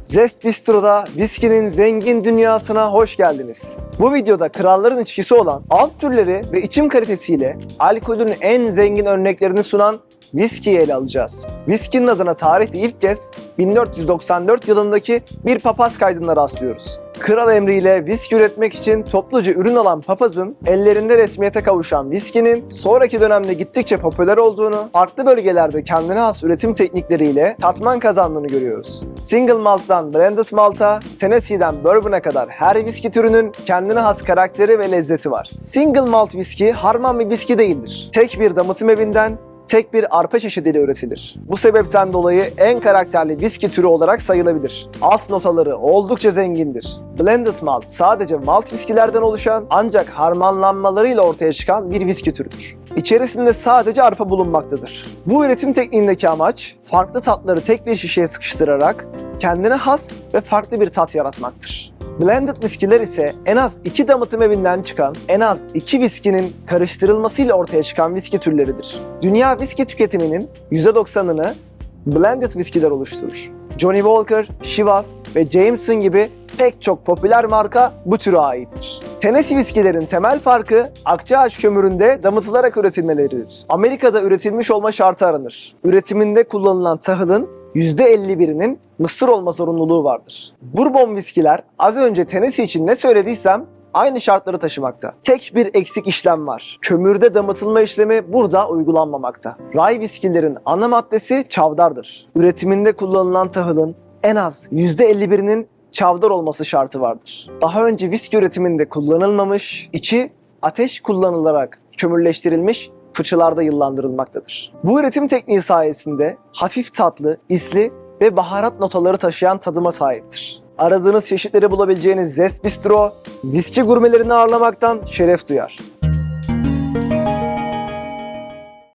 Zest Bistro'da viskinin zengin dünyasına hoş geldiniz. Bu videoda kralların içkisi olan alt türleri ve içim kalitesiyle alkolün en zengin örneklerini sunan viskiyi ele alacağız. Viskinin adına tarihte ilk kez 1494 yılındaki bir papaz kaydında rastlıyoruz. Kral emriyle viski üretmek için topluca ürün alan papazın ellerinde resmiyete kavuşan viskinin sonraki dönemde gittikçe popüler olduğunu, farklı bölgelerde kendine has üretim teknikleriyle tatman kazandığını görüyoruz. Single malt'tan blended malt'a, Tennessee'den bourbon'a kadar her viski türünün kendine has karakteri ve lezzeti var. Single malt viski harman bir viski değildir. Tek bir damıtım evinden tek bir arpa çeşidiyle üretilir. Bu sebepten dolayı en karakterli viski türü olarak sayılabilir. Alt notaları oldukça zengindir. Blended malt sadece malt viskilerden oluşan ancak harmanlanmalarıyla ortaya çıkan bir viski türüdür. İçerisinde sadece arpa bulunmaktadır. Bu üretim tekniğindeki amaç farklı tatları tek bir şişeye sıkıştırarak kendine has ve farklı bir tat yaratmaktır. Blended viskiler ise en az iki damıtım evinden çıkan, en az iki viskinin karıştırılmasıyla ortaya çıkan viski türleridir. Dünya viski tüketiminin %90'ını blended viskiler oluşturur. Johnny Walker, Chivas ve Jameson gibi pek çok popüler marka bu türe aittir. Tennessee viskilerin temel farkı akçaağaç kömüründe damıtılarak üretilmeleridir. Amerika'da üretilmiş olma şartı aranır. Üretiminde kullanılan tahılın %51'inin mısır olma zorunluluğu vardır. Bourbon viskiler az önce Tennessee için ne söylediysem aynı şartları taşımakta. Tek bir eksik işlem var. Kömürde damıtılma işlemi burada uygulanmamakta. Rye viskilerin ana maddesi çavdardır. Üretiminde kullanılan tahılın en az %51'inin çavdar olması şartı vardır. Daha önce viski üretiminde kullanılmamış, içi ateş kullanılarak kömürleştirilmiş fıçılarda yıllandırılmaktadır. Bu üretim tekniği sayesinde hafif tatlı, isli ve baharat notaları taşıyan tadıma sahiptir. Aradığınız çeşitleri bulabileceğiniz Zest Bistro, viski gurmelerini ağırlamaktan şeref duyar.